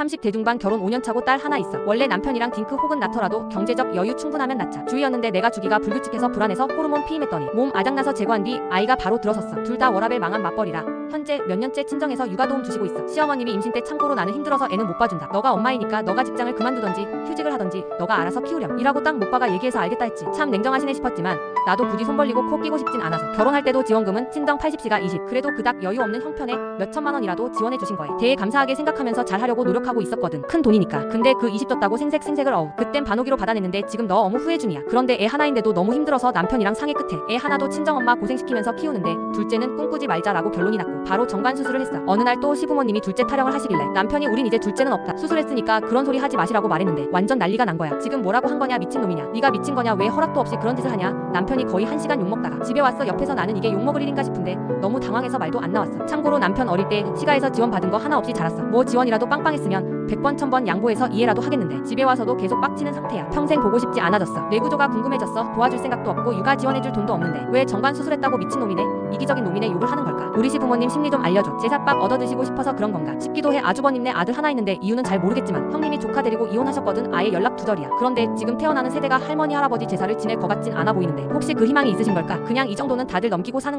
30 대중반 결혼 5년 차고 딸 하나 있어. 원래 남편이랑 딩크 혹은 낳더라도 경제적 여유 충분하면 낳자. 주의였는데 내가 주기가 불규칙해서 불안해서 호르몬 피임했더니 몸 아작나서 제거한 뒤 아이가 바로 들어섰어. 둘 다 워라벨 망한 맞벌이라 현재 몇 년째 친정에서 육아 도움 주시고 있어. 시어머님이 임신 때 참고로 나는 힘들어서 애는 못 봐준다. 너가 엄마이니까 너가 직장을 그만두던지 휴직을 하던지 너가 알아서 키우렴. 이라고 딱 못 봐가 얘기해서 알겠다 했지. 참 냉정하시네 싶었지만 나도 굳이 손 벌리고 코 끼고 싶진 않아서 결혼할 때도 지원금은 친정 80시가 20 그래도 그닥 여유 없는 형편에 몇 천만 원이라도 지원해 주신 거에 대해 감사하게 생각하면서 잘하려고 노력하 고 있었거든. 큰 돈이니까. 근데 그 20 줬다고 생색 생색을 어우 그땐 반오기로 받아냈는데 지금 너 어무 후회 중이야. 그런데 애 하나인데도 너무 힘들어서 남편이랑 상의 끝에 애 하나도 친정엄마 고생시키면서 키우는데 둘째는 꿈꾸지 말자라고 결론이 났고 바로 정관 수술을 했어. 어느 날 또 시부모님이 둘째 타령을 하시길래 남편이 우린 이제 둘째는 없다. 수술했으니까 그런 소리 하지 마시라고 말했는데 완전 난리가 난 거야. 지금 뭐라고 한 거냐 미친놈이냐. 네가 미친 거냐 왜 허락도 없이 그런 짓을 하냐. 남편이 거의 한 시간 욕먹다가 집에 왔어. 옆에서 나는 이게 욕먹을 일인가 싶은데 너무 당황해서 말도 안 나왔어. 참고로 남편 어릴 때 시가에서 지원 받은 거 하나 없이 자랐어. 뭐 지원이라도 빵빵했 으면 100번 1000번 양보해서 이해라도 하겠는데 집에 와서도 계속 빡치는 상태야. 평생 보고 싶지 않아졌어. 뇌 구조가 궁금해졌어. 도와줄 생각도 없고 육아 지원해줄 돈도 없는데 왜 정관 수술했다고 미친놈이네? 이기적인 놈이네 욕을 하는 걸까? 우리 시 부모님 심리 좀 알려줘. 제사밥 얻어 드시고 싶어서 그런 건가? 싶기도 해. 아주버님 네 아들 하나 있는데 이유는 잘 모르겠지만 형님이 조카 데리고 이혼하셨거든 아예 연락 두절이야. 그런데 지금 태어나는 세대가 할머니 할아버지 제사를 지낼 것 같진 않아 보이는데 혹시 그 희망이 있으신 걸까? 그냥 이 정도는 다들 넘기고 사는 거